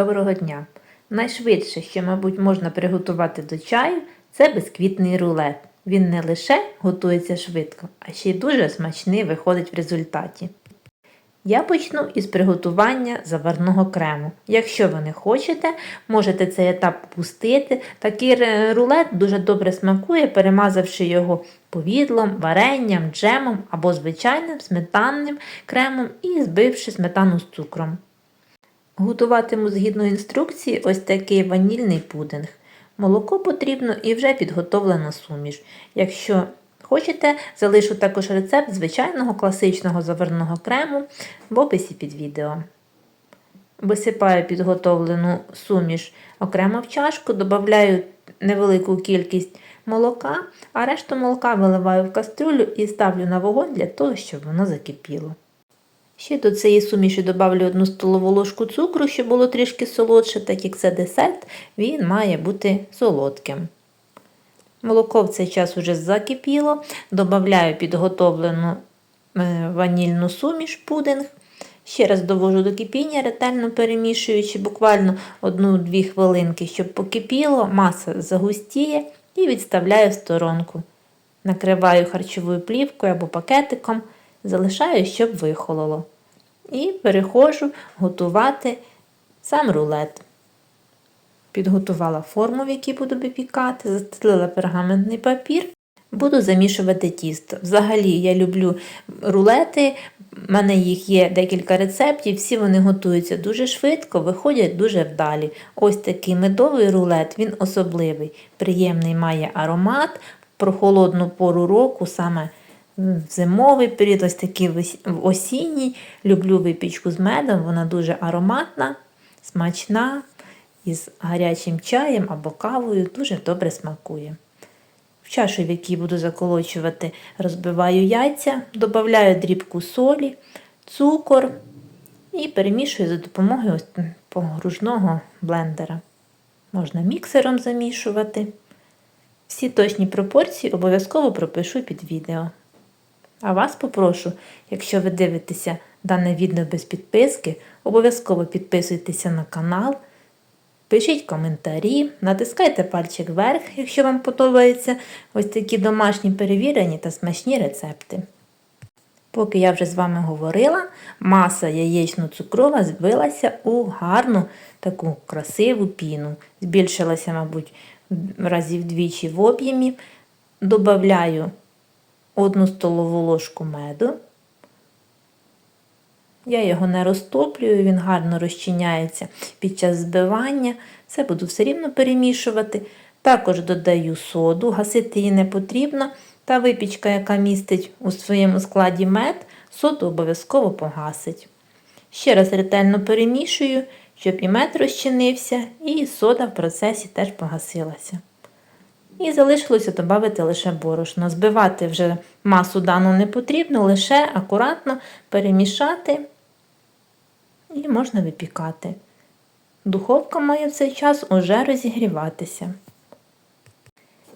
доброго дня! Найшвидше, що, мабуть, можна приготувати до чаю, це бисквітний рулет. Він не лише готується швидко, а ще й дуже смачний виходить в результаті. Я почну із приготування заварного крему. Якщо ви не хочете, можете цей етап пустити. Такий рулет дуже добре смакує, перемазавши його повідлом, варенням, джемом або звичайним сметанним кремом і збивши сметану з цукром. Готуватиму згідно інструкції ось такий ванільний пудинг. Молоко потрібно і вже підготовлена суміш. Якщо хочете, залишу також рецепт звичайного класичного заварного крему в описі під відео. Висипаю підготовлену суміш окремо в чашку, додаю невелику кількість молока, а решту молока виливаю в кастрюлю і ставлю на вогонь для того, щоб воно закипіло. Ще до цієї суміші додавлю одну столову ложку цукру, щоб було трішки солодше, так як це десерт, він має бути солодким. Молоко в цей час вже закипіло, додаю підготовлену е, ванільну суміш пудинг. Ще раз довожу до кипіння, ретельно перемішуючи буквально 1-2 хвилинки, щоб покипіло, маса загустіє і відставляю в сторонку. Накриваю харчовою плівкою або пакетиком, залишаю, щоб вихололо. І переходжу готувати сам рулет. Підготувала форму, в якій буду випікати, застелила пергаментний папір. Буду замішувати тісто. Взагалі я люблю рулети, в мене їх є декілька рецептів, всі вони готуються дуже швидко, виходять дуже вдалі. Ось такий медовий рулет, він особливий, приємний має аромат в прохолодну пору року, саме зимовий період, ось такий в осінній. Люблю випічку з медом, вона дуже ароматна, смачна, із гарячим чаєм або кавою дуже добре смакує. В чашу, в якій буду заколочувати, розбиваю яйця, додаю дрібку солі, цукор і перемішую за допомогою погружного блендера. Можна міксером замішувати. Всі точні пропорції обов'язково пропишу під відео. А вас попрошу, якщо ви дивитеся дане відео без підписки, обов'язково підписуйтеся на канал. Пишіть коментарі, натискайте пальчик вверх, якщо вам подобаються ось такі домашні перевірені та смачні рецепти. Поки я вже з вами говорила, маса яєчно-цукрова збилася у гарну таку красиву піну. Збільшилася, мабуть, разів двічі в об'ємі. Добавляю одну столову ложку меду. Я його не розтоплюю, він гарно розчиняється під час збивання. Це буду все рівно перемішувати. Також додаю соду, гасити її не потрібно. Та випічка, яка містить у своєму складі мед, соду обов'язково погасить. Ще раз ретельно перемішую, щоб і мед розчинився, і сода в процесі теж погасилася. І залишилося додати лише борошно. Збивати вже масу дану не потрібно, лише акуратно перемішати і можна випікати. Духовка має в цей час уже розігріватися.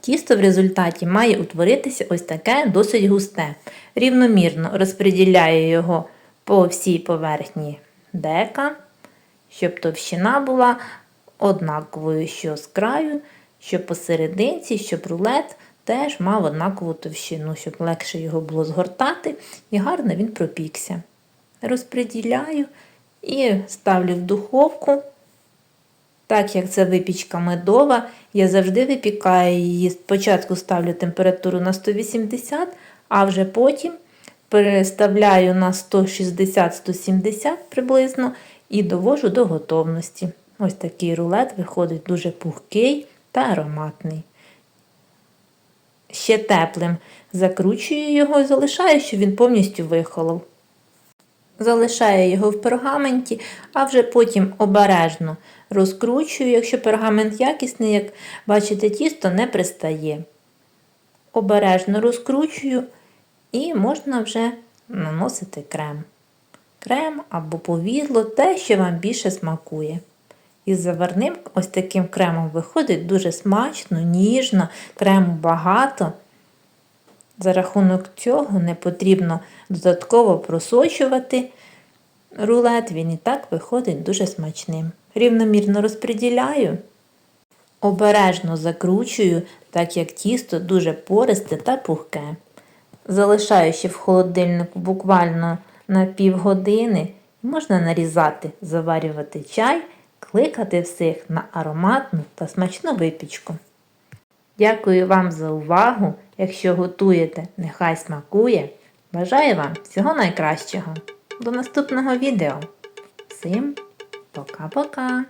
Тісто в результаті має утворитися ось таке досить густе. Рівномірно розподіляю його по всій поверхні дека, щоб товщина була однаковою, що з краю, що посерединці, щоб рулет теж мав однакову товщину, щоб легше його було згортати і гарно він пропікся. Розподіляю і ставлю в духовку. Так як це випічка медова, я завжди випікаю її. Спочатку ставлю температуру на 180, а вже потім переставляю на 160-170 приблизно і довожу до готовності. Ось такий рулет виходить дуже пухкий та ароматний. Ще теплим закручую його і залишаю, щоб він повністю вихолов. Залишаю його в пергаменті, а вже потім обережно розкручую, якщо пергамент якісний, як бачите, тісто не пристає. Обережно розкручую і можна вже наносити крем. Крем або повідло, те, що вам більше смакує. Із заварним ось таким кремом виходить дуже смачно, ніжно, крему багато. За рахунок цього не потрібно додатково просочувати Рулет він і так виходить дуже смачним. Рівномірно розподіляю, обережно закручую, так як тісто дуже пористе та пухке. Залишаю ще в холодильнику буквально на півгодини. Можна нарізати, заварювати чай, кликати всіх на ароматну та смачну випічку. Дякую вам за увагу. Якщо готуєте, нехай смакує. Бажаю вам всього найкращого. До наступного відео. Всім пока-пока!